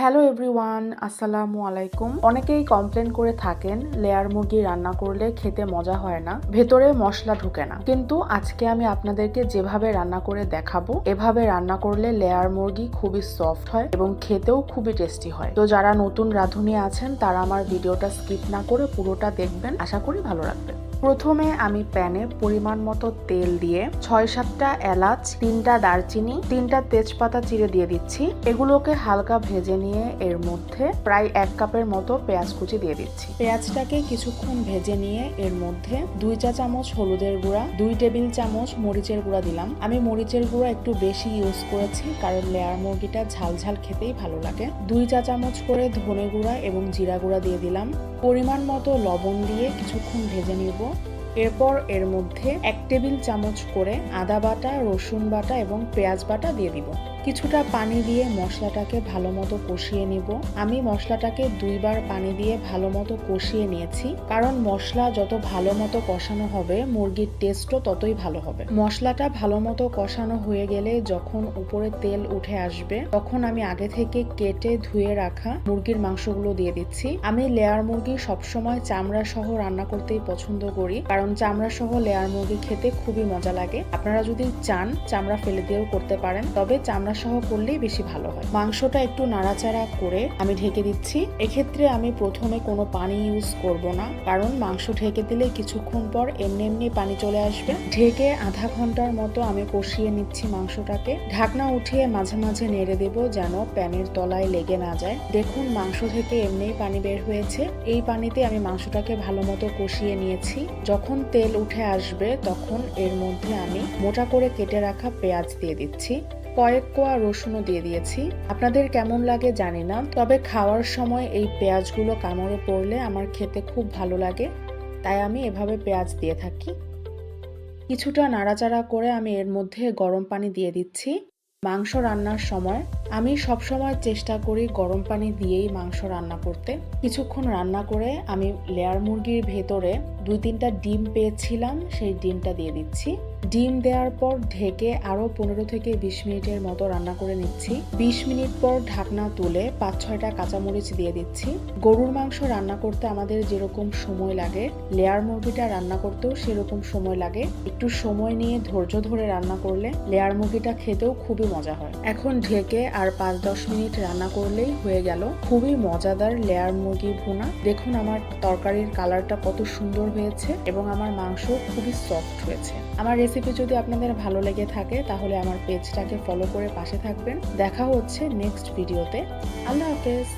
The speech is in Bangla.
হ্যালো এভরিওয়ান আসসালামু আলাইকুম। অনেকেই কমপ্লেন করে থাকেন লেয়ার মুরগি রান্না করলে খেতে মজা হয় না, ভেতরে মশলা ঢুকে না। কিন্তু আজকে আমি আপনাদেরকে যেভাবে রান্না করে দেখাবো, এভাবে রান্না করলে লেয়ার মুরগি খুবই সফট হয় এবং খেতেও খুবই টেস্টি হয়। তো যারা নতুন রাঁধুনি আছেন, তারা আমার ভিডিওটা স্কিপ না করে পুরোটা দেখবেন। আশা করি ভালো রাখবেন প্রথমে আমি প্যানে পরিমাণ মতো তেল দিয়ে ছয় সাতটা এলাচ, তিনটা দারচিনি, তিনটা তেজপাতা চিড়ে দিয়ে দিচ্ছি। এগুলোকে হালকা ভেজে নিয়ে এর মধ্যে প্রায় এক কাপের মতো পেঁয়াজ কুচি দিয়ে দিচ্ছি। পেঁয়াজটাকে কিছুক্ষণ ভেজে নিয়ে এর মধ্যে দুই চা চামচ হলুদের গুঁড়া, দুই টেবিল চামচ মরিচের গুঁড়া দিলাম। আমি মরিচের গুঁড়া একটু বেশি ইউজ করেছি কারণ লেয়ার মুরগিটা ঝাল ঝাল খেতেই ভালো লাগে। দুই চা চামচ করে ধনে গুঁড়া এবং জিরা গুঁড়া দিয়ে দিলাম। পরিমাণ মতো লবণ দিয়ে কিছুক্ষণ ভেজে নিব। Thank you. এরপর এর মধ্যে এক টেবিল চামচ করে আদা বাটা, রসুন বাটা এবং পেঁয়াজ বাটা দিয়ে দিব। কিছুটা পানি দিয়ে মশলাটাকে ভালো মতো কষিয়ে নিব। আমি মশলাটাকে দুইবার পানি দিয়ে ভালো মতো কষিয়ে নিয়েছি। কারণ মশলা যত ভালো মতো কষানো হবে, মুরগির টেস্টও ততই ভালো হবে। মশলাটা ভালো মতো কষানো হয়ে গেলে যখন উপরে তেল উঠে আসবে, তখন আমি আগে থেকে কেটে ধুয়ে রাখা মুরগির মাংসগুলো দিয়ে দিচ্ছি। আমি লেয়ার মুরগি সবসময় চামড়া সহ রান্না করতেই পছন্দ করি। কারণ চামড়া সহ লেয়ার মুরগি খেতে খুবই মজা লাগে। আপনারা যদি চান, চামড়া ফেলে দিয়েও করতে পারেন, তবে চামড়া সহ করলেই বেশি ভালো হয়। মাংসটা একটু নাড়াচাড়া করে আমি ঢেকে দিচ্ছি। এক্ষেত্রে আমি প্রথমে কোনো পানি ইউজ করব না, কারণ মাংস ঢেকে দিলে কিছুক্ষণ পর এমনি এমনি পানি চলে আসবে। ঢেকে আধা ঘণ্টার মতো আমি কষিয়ে নিচ্ছি মাংসটাকে। ঢাকনা উঠিয়ে মাঝে মাঝে নেড়ে দেব যেন প্যানের তলায় লেগে না যায়। দেখুন মাংস থেকে এমনিই পানি বের হয়েছে। এই পানিতে আমি মাংসটাকে ভালো মতো কষিয়ে নিয়েছি। যখন তেল উঠে আসবে, তখন এর মধ্যে আমি মোটা করে কেটে রাখা পেঁয়াজ দিয়ে দিচ্ছি, কয়েক কোয়া রসুনও দিয়ে দিয়েছি। আপনাদের কেমন লাগে জানি না, তবে খাওয়ার সময় এই পেঁয়াজগুলো কামড়ে পড়লে আমার খেতে খুব ভালো লাগে, তাই আমি এভাবে পেঁয়াজ দিয়ে থাকি। কিছুটা নাড়াচাড়া করে আমি এর মধ্যে গরম পানি দিয়ে দিচ্ছি। মাংস রান্নার সময় আমি সবসময় চেষ্টা করি গরম পানি দিয়েই মাংস রান্না করতে। কিছুক্ষণ রান্না করে আমি লেয়ার মুরগির ভেতরে দুই তিনটা ডিম পেয়েছিলাম, সেই ডিমটা দিয়ে দিচ্ছি। ডিম দেওয়ার পর ঢেকে আরও পনেরো থেকে বিশ মিনিটের মতো রান্না করে নিচ্ছি। বিশ মিনিট পর ঢাকনা তুলে পাঁচ ছয়টা কাঁচামরিচ দিয়ে দিচ্ছি। গরুর মাংস রান্না করতে আমাদের যেরকম সময় লাগে, লেয়ার মুরগিটা রান্না করতেও সেরকম সময় লাগে। একটু সময় নিয়ে ধৈর্য ধরে রান্না করলে লেয়ার মুরগিটা খেতেও খুবই মজা হয়। এখন ঢেকে আর পাঁচ দশ মিনিট রান্না করলেই হয়ে গেল। খুবই মজাদার লেয়ার মুরগি ভুনা। দেখুন আমার তরকারির কালারটা কত সুন্দর হয়েছে এবং আমার মাংস খুবই সফট হয়েছে। আমার রেসিপি যদি আপনাদের ভালো লেগে থাকে, তাহলে আমার পেজটাকে ফলো করে পাশে থাকবেন। দেখা হচ্ছে নেক্সট ভিডিওতে আল্লাহ হাফেজ।